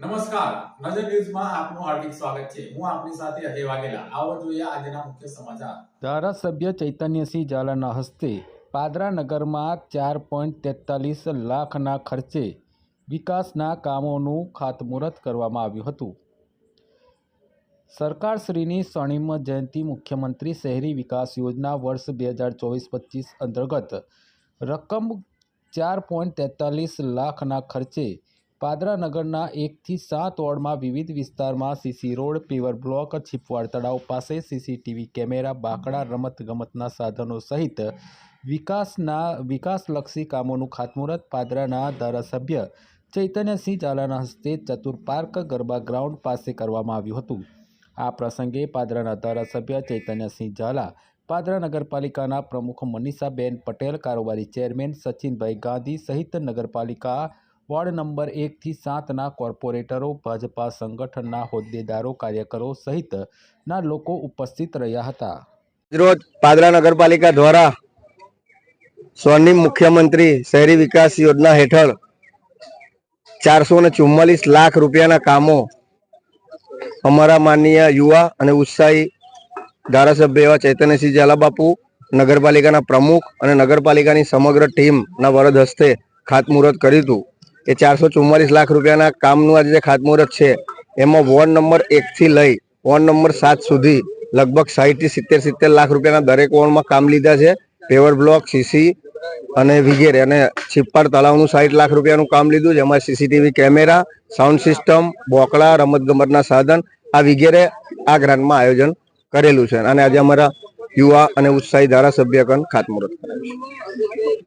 નમસ્કાર. નજર ન્યૂઝમાં આપનું હાર્દિક સ્વાગત છે. હું આપની સાથે અજય વાઘેલા. આવો જોઈએ આજના મુખ્ય સમાચાર. ધારાસભ્ય ચૈતન્યસિંહ ઝાલાના હસ્તે પાદરા નગરમાં ચાર પોઈન્ટ તેતાલીસ લાખના ખર્ચે વિકાસના કામોનું ખાતમુહૂર્ત કરવામાં આવ્યું હતું. સરકારશ્રીની સ્વર્ણિમ જયંતિ મુખ્યમંત્રી શહેરી વિકાસ યોજના વર્ષ બે હજાર ચોવીસ પચીસ અંતર્ગત રકમ ચાર પોઈન્ટ તેતાલીસ લાખના ખર્ચે પાદરા નગરના એકથી સાત વોર્ડમાં વિવિધ વિસ્તારમાં CC road, paver block, Chhipwad તળાવ પાસે સીસીટીવી કેમેરા, બાકડા, રમતગમતના સાધનો સહિત વિકાસના વિકાસલક્ષી કામોનું ખાતમુહૂર્ત પાદરાના ધારાસભ્ય ચૈતન્યસિંહ ઝાલાના હસ્તે ચતુર પાર્ક ગરબા ગ્રાઉન્ડ પાસે કરવામાં આવ્યું હતું. આ પ્રસંગે પાદરાના ધારાસભ્ય ચૈતન્યસિંહ ઝાલા, પાદરા નગરપાલિકાના પ્રમુખ મનીષાબેન પટેલ, કારોબારી ચેરમેન સચિનભાઈ ગાંધી સહિત નગરપાલિકા વોર્ડ નંબર એકથી સાતના કોર્પોરેટરો, ભાજપા સંગઠનના હોદ્દેદારો, કાર્યકરો સહિતના લોકો ઉપસ્થિત રહ્યા હતા. રોજ પાદરા નગરપાલિકા દ્વારા સ્વર્ણિમ મુખ્યમંત્રી શહેરી વિકાસ યોજના હેઠળ ચારસો ને ચુમ્માલીસ લાખ રૂપિયાના કામો અમારા માનનીય યુવા અને ઉત્સાહી ધારાસભ્ય એવા ચૈતન્યસિંહ ઝાલાબાપુ, નગરપાલિકાના પ્રમુખ અને નગરપાલિકાની સમગ્ર ટીમના વરદ હસ્તે ખાતમુહૂર્ત કર્યું હતું. એ ચારસો ચુમ્માલીસ લાખ રૂપિયાના કામનું આજે જે ખાતમુહૂર્ત છે, એમાં વોર્ડ નંબર એકથી લઈ વોર્ડ નંબર સાત સુધી લગભગ સાહીઠથી સિત્તેર સિત્તેર લાખ રૂપિયાના દરેક વોર્ડમાં કામ લીધા છે. પેવર બ્લોક, સીસી અને વિગેરે અને છીપ્પાડ તળાવનું સાઠ લાખ રૂપિયાનું કામ લીધું છે. જેમાં સીસીટીવી કેમેરા, સાઉન્ડ સિસ્ટમ, બોકડા રમતગમતના સાધન, આ વિગેરે આ ગ્રાન્ટમાં આયોજન કરેલું છે અને આજે અમારા યુવા અને ઉત્સાહી ધારાસભ્યગણ ખાતમુહૂર્ત કરાયું છે.